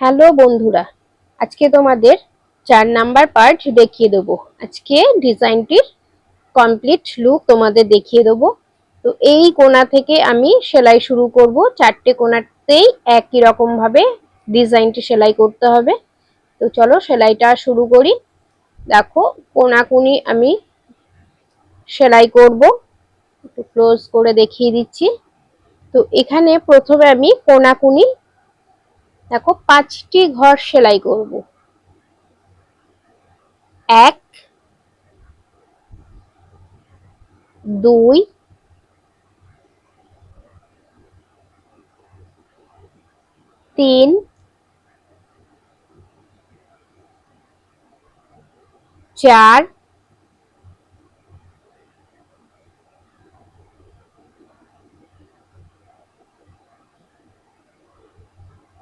Hello বন্ধুরা, আজকে তোমাদের চার নাম্বার পার্ট দেখিয়ে দেবো। আজকে ডিজাইনটির কমপ্লিট লুক তোমাদের দেখিয়ে দেবো। তো এই কোনা থেকে আমি সেলাই শুরু করব। চারটে কোনাতেই একই রকম ভাবে ডিজাইনটি সেলাই করতে হবে। তো চলো সেলাইটা শুরু করি। দেখো, কোনাকুনি আমি সেলাই করব। একটু ক্লোজ করে দেখিয়ে দিচ্ছি। তো এখানে প্রথমে আমি কোনাকুনি দেখো পাঁচটি ঘর সেলাই করব। এক দুই তিন চার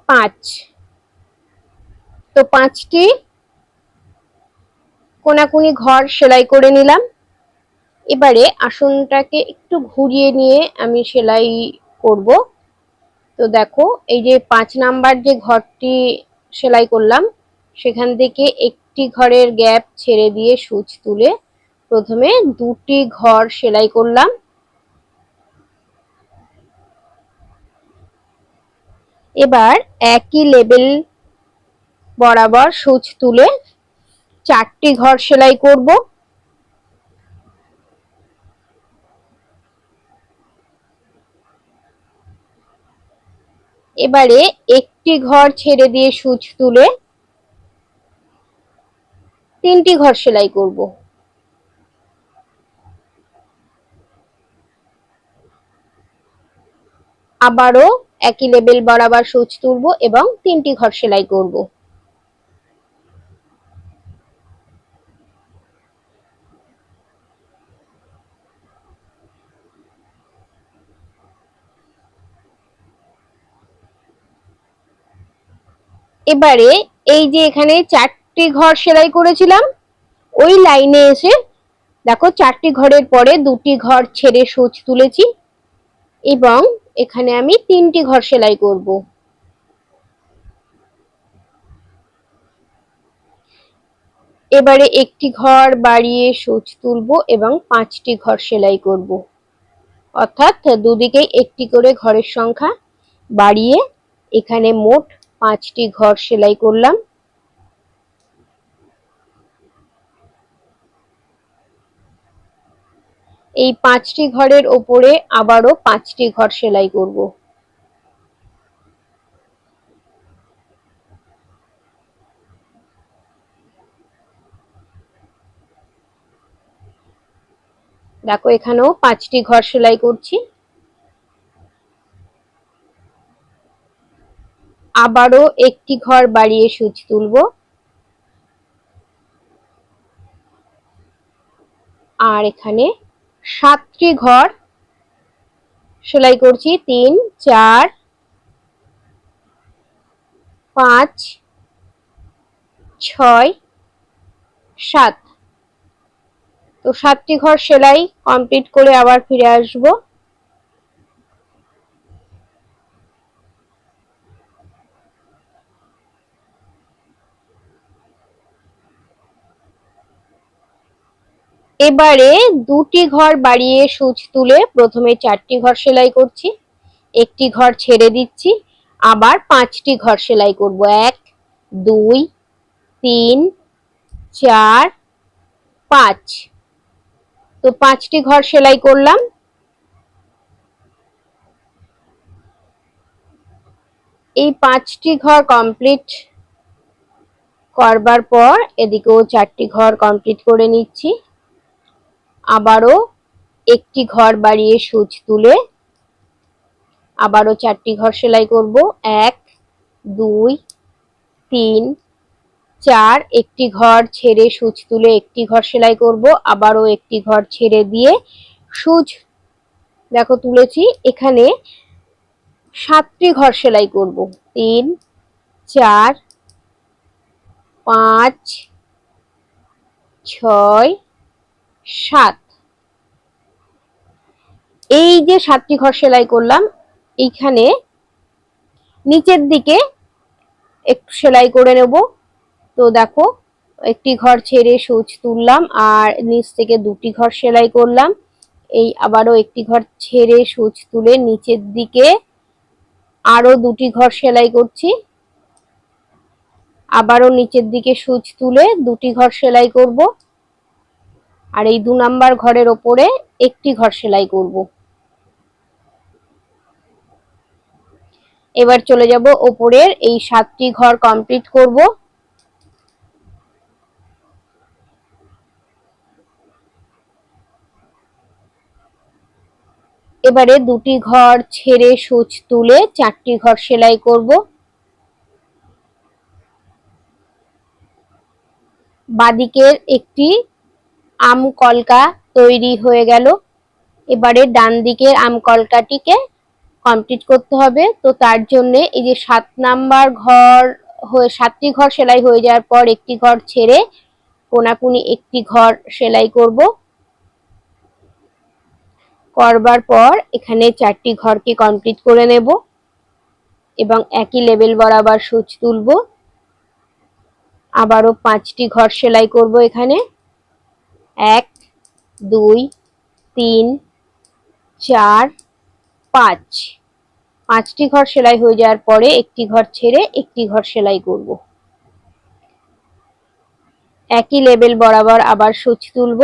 পাঁচ। তো পাঁচটি কোনাকুনি ঘর সেলাই করে নিলাম। এবারে আসনটাকে একটু ঘুরিয়ে নিয়ে আমি সেলাই করব। তো দেখো, এই যে পাঁচ নাম্বার যে ঘরটি সেলাই করলাম, সেখান থেকে একটি ঘরের গ্যাপ ছেড়ে দিয়ে সুচ তুলে প্রথমে দুটি ঘর সেলাই করলাম। এবার একই লেবেল বরাবর সুচ তুলে চারটি ঘর সেলাই করব। এবারে একটি ঘর ছেড়ে দিয়ে সুচ তুলে তিনটি ঘর সেলাই করব। আবারও একই লেবেল বরাবর সুচ তুলব এবং তিনটি ঘর সেলাই করব। এবারে এই যে এখানে চারটি ঘর সেলাই করেছিলাম, ওই লাইনে এসে দেখো চারটি ঘরের পরে দুটি ঘর ছেড়ে সুচ তুলেছি এবং এখানে আমি তিনটি ঘর সেলাই করব। এবারে একটি ঘর বাড়িয়ে সুচ তুলব এবং পাঁচটি ঘর সেলাই করব। অর্থাৎ দুদিকেই একটি করে ঘরের সংখ্যা বাড়িয়ে এখানে মোট পাঁচটি ঘর সেলাই করলাম। এই পাঁচটি ঘরের ওপরে আবারও পাঁচটি ঘর সেলাই করব। দেখো, এখানেও পাঁচটি ঘর সেলাই করছি। আবারও একটি ঘর বাড়িয়ে সুচ তুলব। আর এখানে সাতটি ঘর। সেলাই করছি, তিন, চার, পাঁচ, ছয়, সাত। তো সাতটি ঘর সেলাই কমপ্লিট করে আবার ফিরে আসব। এবারে দুটি ঘর বাড়িয়ে সুচ তুলে প্রথমে চারটি ঘর সেলাই করছি। একটি ঘর ছেড়ে দিচ্ছি, আবার পাঁচটি ঘর সেলাই করব। এক, দুই, তিন, চার, পাঁচ। তো পাঁচটি ঘর সেলাই করলাম। এই পাঁচটি ঘর কমপ্লিট করবার পর এদিকেও চারটি ঘর কমপ্লিট করে নিচ্ছি। আবারও একটি ঘর বাড়িয়ে সুচ তুলে আবারও চারটি ঘর সেলাই করব। এক, দুই, তিন, চার, একটি ঘর ছেড়ে সুচ তুলে একটি ঘর সেলাই করব। আবারও একটি ঘর ছেড়ে দিয়ে সুচ, দেখো তুলেছি, এখানে সাতটি ঘর সেলাই করব। তিন, চার, পাঁচ, ছয় সাত। এই যে সাতটি ঘর সেলাই করলাম, এইখানে নিচের দিকে একটু সেলাই করে নেব। তো দেখো, একটি ঘর ছেড়ে সুচ তুললাম আর নিচ থেকে দুটি ঘর সেলাই করলাম। এই আবারও একটি ঘর ছেড়ে সুচ তুলে নিচের দিকে আরও দুটি ঘর সেলাই করছি। আবারও নিচের দিকে সুচ তুলে দুটি ঘর সেলাই করব। আর এই দু নাম্বার ঘরের ওপরে একটি ঘর সেলাই করব। এবার চলে যাব ওপরের এই সাতটি ঘর কমপ্লিট করব। এবারে দুটি ঘর ছেড়ে সুচ তুলে চারটি ঘর সেলাই করব। বাদিকের একটি আম কলকা তৈরি হয়ে গেল। এবারে ডান দিকের আম কলকাটিকে কমপ্লিট করতে হবে। তো তার জন্য এই যে সাত নাম্বার ঘর হয়ে, সাতটি ঘর সেলাই হয়ে যাওয়ার পর একটি ঘর ছেড়ে কোনাকুনি একটি ঘর সেলাই করব। করবার পর এখানে চারটি ঘরকে কমপ্লিট করে নেব এবং একই লেভেল বরাবর সুচ তুলব। আবারও পাঁচটি ঘর সেলাই করব এখানে। এক, দুই, তিন, চার, পাঁচ। পাঁচটি ঘর সেলাই হয়ে যাওয়ার পরে একটি ঘর ছেড়ে একটি ঘর সেলাই করব। একই লেভেল বরাবর আবার সুচ তুলব।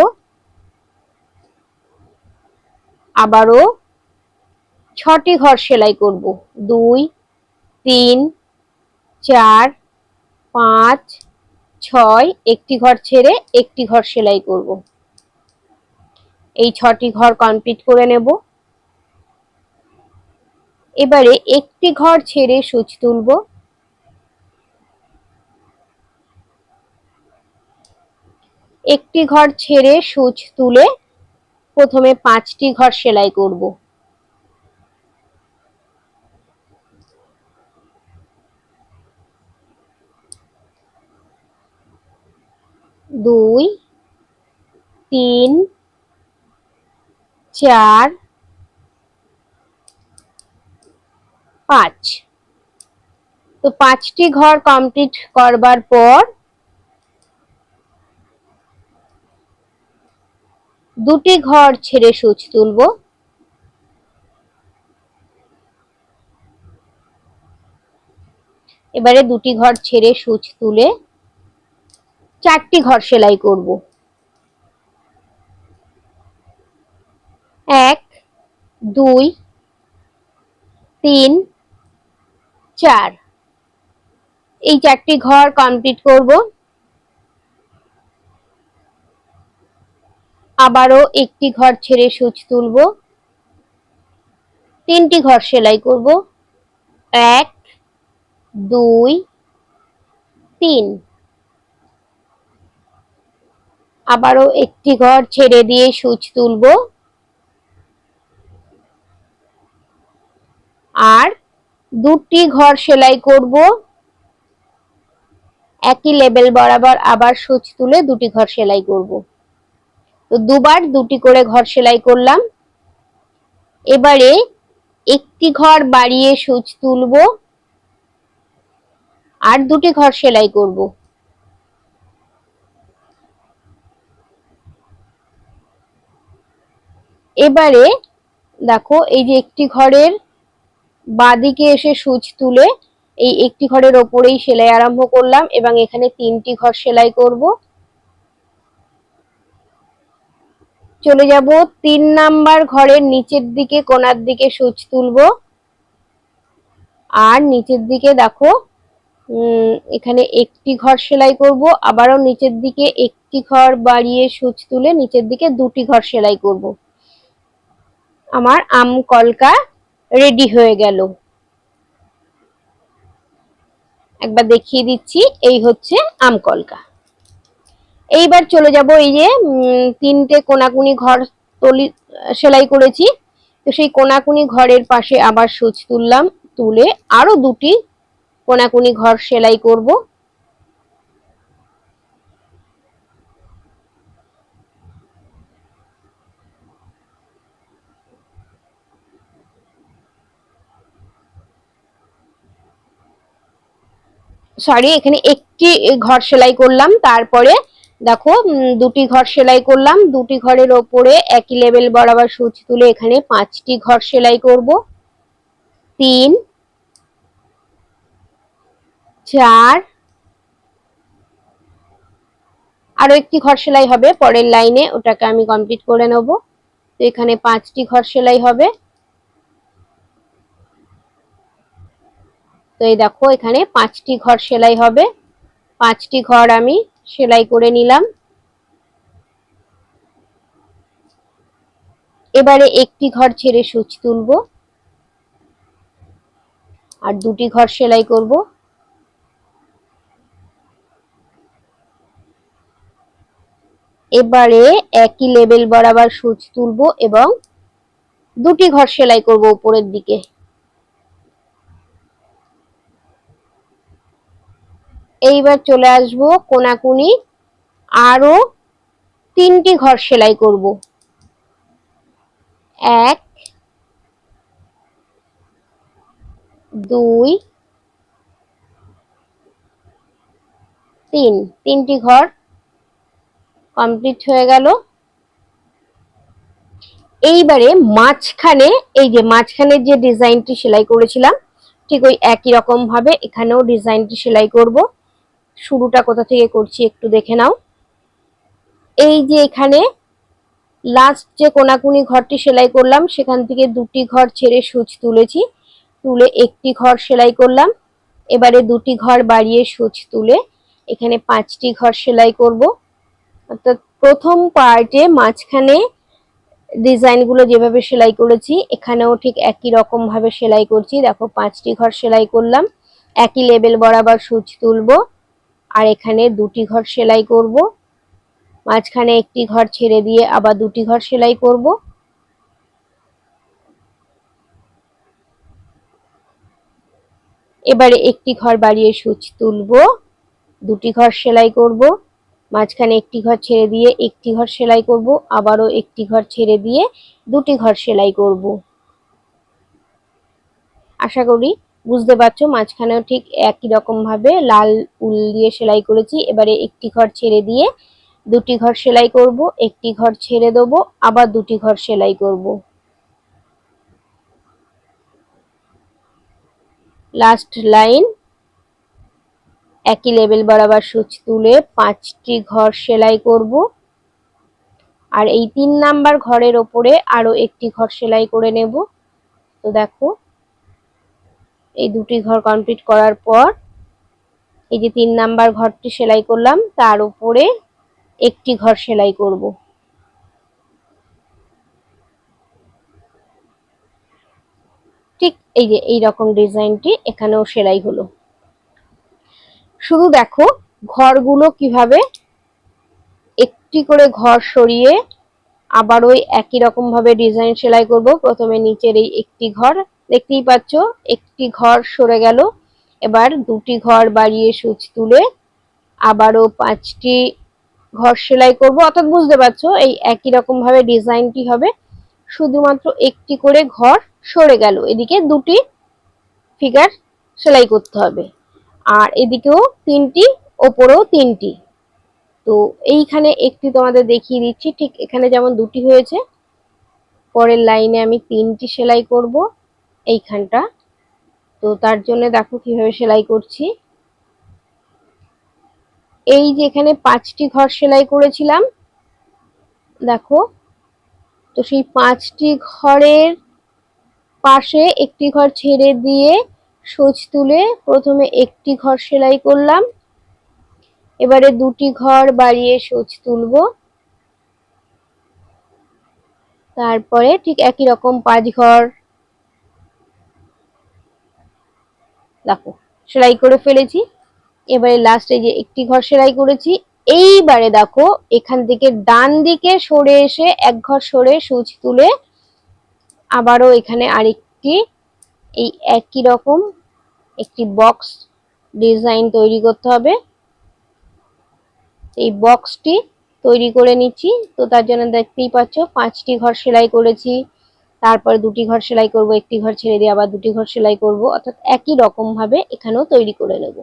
আবারও ছটি ঘর সেলাই করব। দুই, তিন, চার, পাঁচ ছয়, একটি ঘর ছেড়ে একটি ঘর সেলাই করব। এই ছটি ঘর কমপ্লিট করে নেব। এবারে একটি ঘর ছেড়ে সুচ তুলব। একটি ঘর ছেড়ে সুচ তুলে প্রথমে পাঁচটি ঘর সেলাই করব। দুই, তিন, চার, পাঁচ। তো পাঁচটি ঘর কমপ্লিট করবার পর দুটি ঘর ছেড়ে সুচ তুলব। এবারে দুটি ঘর ছেড়ে সুচ তুলে চারটি ঘর সেলাই করব। এক, দুই, তিন, চার। এই চারটি ঘর কমপ্লিট করব। আবারও একটি ঘর ছেড়ে সুচ তুলব। তিনটি ঘর সেলাই করব। এক, দুই, তিন। আবারও একটি ঘর ছেড়ে দিয়ে সুচ তুলব। আর দুটি ঘর সেলাই করব। একই লেবেল বরাবর আবার সুচ তুলে দুটি ঘর সেলাই করব। তো দুবার দুটি করে ঘর সেলাই করলাম। এবারে একটি ঘর বাড়িয়ে সুচ তুলব। আর দুটি ঘর সেলাই করব। এবারে দেখো, এই যে একটি ঘরের বাদিকে এসে সুচ তুলে এই একটি ঘরের ওপরেই সেলাই আরম্ভ করলাম এবং এখানে তিনটি ঘর সেলাই করব। চলে যাব তিন নাম্বার ঘরের নিচের দিকে, কোনার দিকে সুচ তুলব। আর নিচের দিকে দেখো এখানে একটি ঘর সেলাই করব, আবারও নিচের দিকে একটি ঘর বাড়িয়ে সুচ তুলে নিচের দিকে দুটি ঘর সেলাই করব। আমার আম কলকা রেডি হয়ে গেল। একবার দেখিয়ে দিচ্ছি, এই হচ্ছে আম কলকা। এইবার চলে যাব এই যে তিনটে কোনাকুনি ঘর তলি, সেলাই করেছি। তো সেই কোনাকুনি ঘরের পাশে আবার সুচ তুললাম, তুলে আরও দুটি কোনাকুনি ঘর সেলাই করব। সরি এখানে একটি ঘর সেলাই করলাম, তারপরে দেখো দুটি ঘর সেলাই করলাম, দুটি ঘরের ওপরে একই লেভেল বরাবর সুচ তুলে এখানে পাঁচটি ঘর সেলাই করব। তিন, চার, আরও একটি ঘর সেলাই হবে, পরের লাইনে ওটাকে আমি কমপ্লিট করে নেব। তো এখানে পাঁচটি ঘর সেলাই হবে। তো এই দেখো, এখানে পাঁচটি ঘর সেলাই হবে। পাঁচটি ঘর আমি সেলাই করে নিলাম। এবারে একটি ঘর ছেড়ে সুচ তুলব। আর দুটি ঘর সেলাই করব। এবারে একই লেভেল বরাবর সুচ তুলব এবং দুটি ঘর সেলাই করব উপরের দিকে। এইবার চলে আসব কোনাকুনি। আরও তিনটি ঘর সেলাই করব। এক, দুই, তিন। তিনটি ঘর কমপ্লিট হয়ে গেল। এইবারে মাঝখানে, এই যে মাঝখানে যে ডিজাইনটি সেলাই করেছিলাম, ঠিক ওই একই রকম ভাবে এখানেও ডিজাইনটি সেলাই করব। শুরুটা কোথা থেকে করছি একটু দেখে নাও। এই যে এখানে লাস্ট যে কোনাকুনি ঘরটি সেলাই করলাম, সেখান থেকে দুটি ঘর ছেড়ে সুচ তুলেছি। তুলে একটি ঘর সেলাই করলাম। এবারে দুটি ঘর বাড়িয়ে সুচ তুলে এখানে পাঁচটি ঘর সেলাই করব। অর্থাৎ প্রথম পার্টে মাঝখানে ডিজাইনগুলো যেভাবে সেলাই করেছি, এখানেও ঠিক একই রকমভাবে সেলাই করছি। দেখো, পাঁচটি ঘর সেলাই করলাম। একই লেভেল বরাবর সুচ তুলবো। আর এখানে দুটি ঘর সেলাই করব। মাঝখানে একটি ঘর ছেড়ে দিয়ে আবার দুটি ঘর সেলাই করব। এবারে একটি ঘর বাড়িয়ে সুচ তুলব, দুটি ঘর সেলাই করব, মাঝখানে একটি ঘর ছেড়ে দিয়ে একটি ঘর সেলাই করব, আবারও একটি ঘর ছেড়ে দিয়ে দুটি ঘর সেলাই করব। আশা করি বুঝতে পারছ, মাঝখানেও ঠিক একই রকম ভাবে লাল উল দিয়ে সেলাই করেছি। এবারে একটি ঘর ছেড়ে দিয়ে দুটি ঘর সেলাই করব, একটি ঘর ছেড়ে দেবো, আবার দুটি ঘর সেলাই করব। লাস্ট লাইন একই লেভেল বরাবর সুচ তুলে পাঁচটি ঘর সেলাই করব। আর এই তিন নাম্বার ঘরের ওপরে আরও একটি ঘর সেলাই করে নেব। তো দেখো এই দুটি ঘর কমপ্লিট করার পর এই যে তিন নাম্বার ঘরটি সেলাই করলাম, তার উপরে একটি ঘর সেলাই করব। ঠিক এই যে এই রকম ডিজাইনটি এখানেও সেলাই হলো। শুধু দেখো ঘরগুলো কীভাবে একটি করে ঘর সরিয়ে আবার ওই একই রকম ভাবে ডিজাইন সেলাই করব। প্রথমে নিচের এই একটি ঘর দেখতেই পাচ্ছ, একটি ঘর সরে গেল। এবার দুটি ঘর বাড়িয়ে সুচ তুলে আবারও পাঁচটি ঘর সেলাই করব। অর্থাৎ বুঝতে পারছ, এই একই রকম ভাবে ডিজাইনটি হবে। শুধুমাত্র একটি করে ঘর সরে গেল। এদিকে দুটি ফিগার সেলাই করতে হবে। আর এদিকেও তিনটি, ওপরেও তিনটি। তো এইখানে একটি তোমাদের দেখিয়ে দিচ্ছি। ঠিক এখানে যেমন দুটি হয়েছে, পরের লাইনে আমি তিনটি সেলাই করব। এইখানটা। তো তার জন্য দেখো কীভাবে সেলাই করছি। এই যে এখানে পাঁচটি ঘর সেলাই করেছিলাম, দেখো। তো সেই পাঁচটি ঘরের পাশে একটি ঘর ছেড়ে দিয়ে সোজ তুলে প্রথমে একটি ঘর সেলাই করলাম। এবারে দুটি ঘর বাড়িয়ে সোজ তুলব। তারপরে ঠিক একই রকম পাঁচ ঘর দেখো, সেলাই করে ফেলেছি। এবারে লাস্টে যে একটি ঘর সেলাই করেছি, এইবারে দেখো, এখান থেকে ডান দিকে সরে এসে এক ঘর সরে সুচ তুলে আবারও এখানে আরেকটি, এই একই রকম একটি বক্স ডিজাইন তৈরি করতে হবে। এই বক্সটি তৈরি করে নিচ্ছি। তো তার জন্য দেখতেই পাচ্ছ, পাঁচটি ঘর সেলাই করেছি। তারপর দুটি ঘর সেলাই করব, একটি ঘর ছেড়ে দিয়ে আবার দুটি ঘর সেলাই করব, অর্থাৎ একই রকম ভাবে এখানেও তৈরি করে নেব।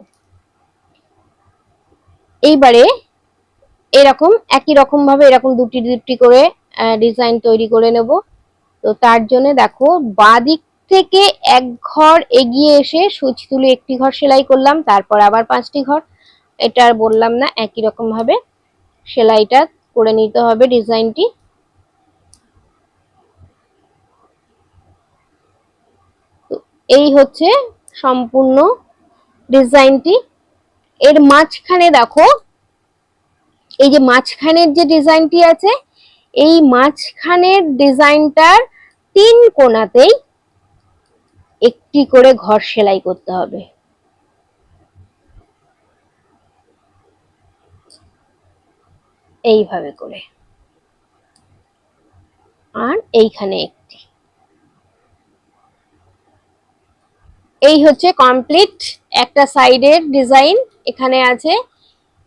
এইবারে এরকম, একই রকম ভাবে এরকম দুটি দুটি করে ডিজাইন তৈরি করে নেব। তো তার জন্য দেখো, বাদিক থেকে এক ঘর এগিয়ে এসে সুচ তুলে একটি ঘর সেলাই করলাম, তারপর আবার পাঁচটি ঘর। এটা বললাম না, একই রকম ভাবে সেলাইটা করে নিতে হবে ডিজাইনটি এই হচ্ছে সম্পূর্ণ ডিজাইনটি। এর মাঝখানে দেখো, এই যে মাঝখানের যে ডিজাইনটি আছে, এই মাঝখানের ডিজাইনটার তিন কোণাতেই একটি করে ঘর সেলাই করতে হবে। এইভাবে করে। আর এইখানে একটি। এই হচ্ছে কমপ্লিট একটা সাইডের ডিজাইন এখানে আছে।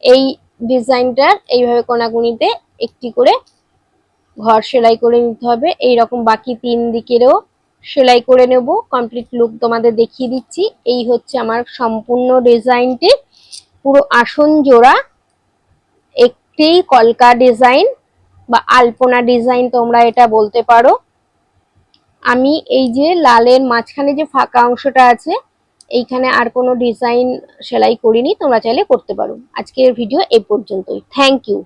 এই ডিজাইনটার এইভাবে কোনাকুনিতে একটি করে ঘর সেলাই করে নিতে হবে। এই রকম বাকি তিন দিকেরও সেলাই করে নেব। কমপ্লিট লুক তোমাদের দেখিয়ে দিচ্ছি। এই হচ্ছে আমার সম্পূর্ণ ডিজাইনটি পুরো আসন জোড়া। একটি কলকা ডিজাইন বা আলপনা ডিজাইন তোমরা এটা বলতে পারো। আমি এই যে লালের মাঝখানে যে ফাঁকা অংশটা আছে, এইখানে আর কোনো ডিজাইন সেলাই করিনি, তোমরা চাইলে করতে পারো। আজকের ভিডিও এই পর্যন্তই। Thank you